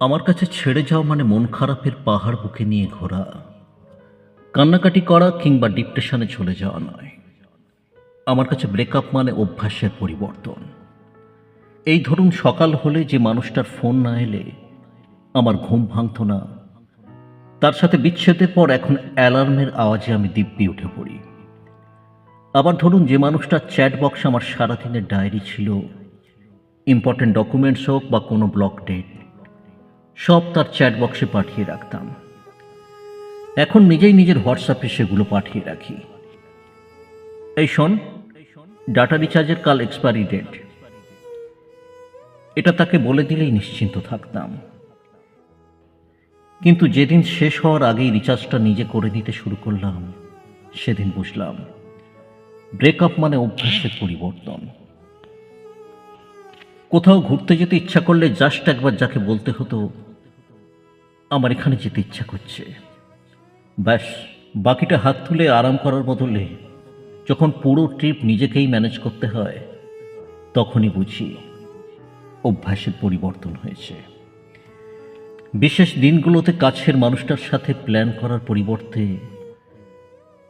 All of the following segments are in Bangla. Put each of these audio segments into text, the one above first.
আমার কাছে ছেড়ে যাওয়া মানে মন খারাপের পাহাড় বুকে নিয়ে ঘোরা। কান্নাকাটি করা কিংবা ডিপ্রেশনে চলে যাওয়া নয়। আমার কাছে ব্রেকআপ মানে অভ্যাসের পরিবর্তন। এই ধরুন সকাল হলে যে মানুষটার ফোন না এলে আমার ঘুম ভাঙত না। তার সাথে বিচ্ছেদের পর এখন অ্যালার্মের আওয়াজে আমি দিব্যি উঠে পড়ি। আবার ধরুন যে মানুষটার চ্যাট বক্স আমার সারাদিনের ডায়েরি ছিল। ইম্পর্টেন্ট ডকুমেন্টস হোক বা কোনো ব্লক ডেট। সব তার চ্যাট বক্সে পাঠিয়ে রাখতাম। এখন নিজেই নিজের হোয়াটসঅ্যাপে সেগুলো পাঠিয়ে রাখি। এই শোন ডাটা রিচার্জের কাল এক্সপায়ারি ডেট এটা তাকে বলে দিলেই নিশ্চিন্ত থাকতাম। কিন্তু যেদিন শেষ হওয়ার আগেই রিচার্জটা নিজে করে নিতে শুরু করলাম, সেদিন বুঝলাম ব্রেকআপ মানে অভ্যাসের পরিবর্তন। কোথাও ঘুরতে যেতে ইচ্ছা করলে জাস্ট একবার যাকে বলতে হতো আমার এখানে যেতে ইচ্ছা করছে। ব্যাস, বাকিটা হাত তুলে আরাম করার বদলে যখন পুরো ট্রিপ নিজেকেই ম্যানেজ করতে হয়, তখনই বুঝি অভ্যাসের পরিবর্তন হয়েছে। বিশেষ দিনগুলোতে কাছের মানুষটার সাথে প্ল্যান করার পরিবর্তে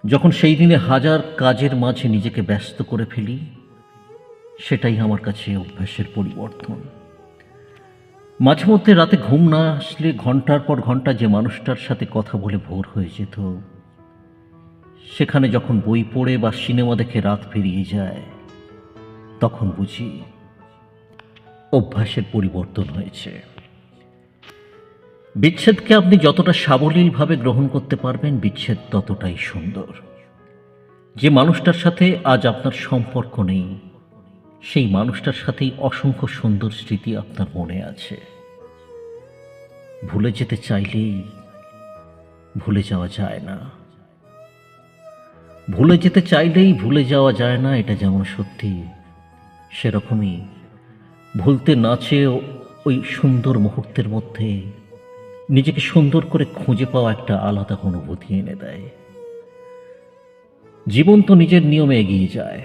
যখন সেই দিনে হাজার কাজের মাঝে নিজেকে ব্যস্ত করে ফেলি, সেটাই আমার কাছে অভ্যাসের পরিবর্তন। মাঝে মধ্যে রাতে ঘুম না আসলে ঘণ্টার পর ঘণ্টা যে মানুষটার সাথে কথা বলে ভোর হয়ে যেত, সেখানে যখন বই পড়ে বা সিনেমা দেখে রাত পেরিয়ে যায়, তখন বুঝি অভ্যাসের পরিবর্তন হয়েছে। বিচ্ছেদকে আপনি যতটা সাবলীলভাবে গ্রহণ করতে পারবেন, বিচ্ছেদ ততটাই সুন্দর। যে মানুষটার সাথে আজ আপনার সম্পর্ক নেই সেই মানুষটার সাথেই অসংখ্য সুন্দর স্মৃতি আপনার মনে আছে। ভুলে যেতে চাইলেই ভুলে যাওয়া যায় না। ভুলে যেতে চাইলেই ভুলে যাওয়া যায় না, এটা যেমন সত্যি, সেরকমই। ভুলতে না চেয়েও ওই সুন্দর মুহূর্তের মধ্যে নিজেকে সুন্দর করে খুঁজে পাওয়া একটা আলাদা অনুভূতি এনে দেয়। জীবন তো নিজের নিয়মে এগিয়ে যায়।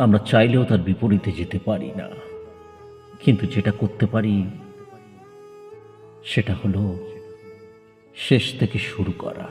আমরা চাইলেও তার বিপরীতে যেতে পারি না। কিন্তু যেটা করতে পারি, সেটা হলো শেষ থেকে শুরু করা।